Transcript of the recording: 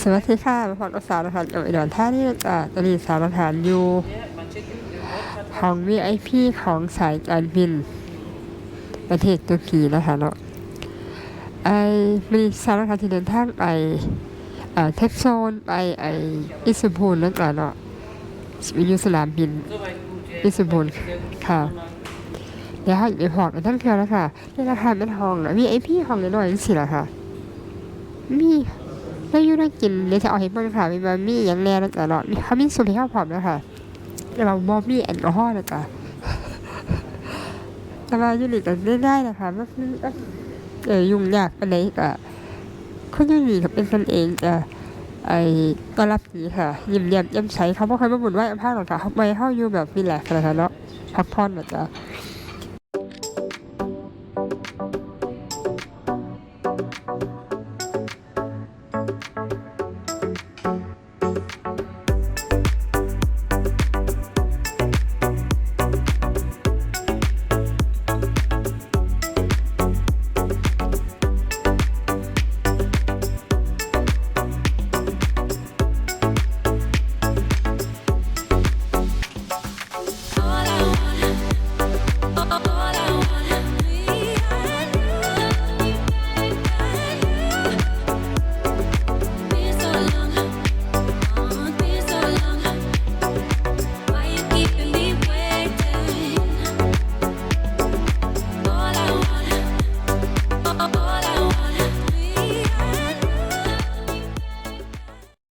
สวัสดีค่ะพบกับสาวนะคะกับอุดรท่านี่จะตอนนี้สาวทานอยู่ของ VIP ของสายการบิน ประเทศตุรกีนะคะเนาะไอมีสาวทานที่เดินทางไปอ่าเท็กโซนไปไออิสบูลนั่นแหละเนาะอยู่สนามบินอิสบูลค่ะเดี๋ยวให้ไปพอกันทั้งเทือแล้วค่ะนี่ราคาเป็นห้องนะ VIP ห้องน้อยๆสิละค่ะมี ได้อยู่ได้กินเดี๋ยวจะเอาให้เบิ่งค่ะมีบะหมี่อย่างแน่นะจ๊ะเนาะมีเขามีสูตรที่ข้าวผอมแล้วค่ะแต่ว่าบ่มีแอลกอฮอล์นะจ๊ะแต่ว่าอยู่นี่ก็ได้ได้นะคะไมันคือเออยุ่งยากปานใดก็คนอยู่นี่ก็เป็นกันเองจ้ะไอ้ต้อนรับดีค่ะยิ้มแย้มแจ่มใสเขาบ่เคยมาบ่นว่าภาคหรอกค่ะเขาไปเฮาอยู่แบบรีแลกซ์นะคะเนาะพักผ่อนนะจ๊ะ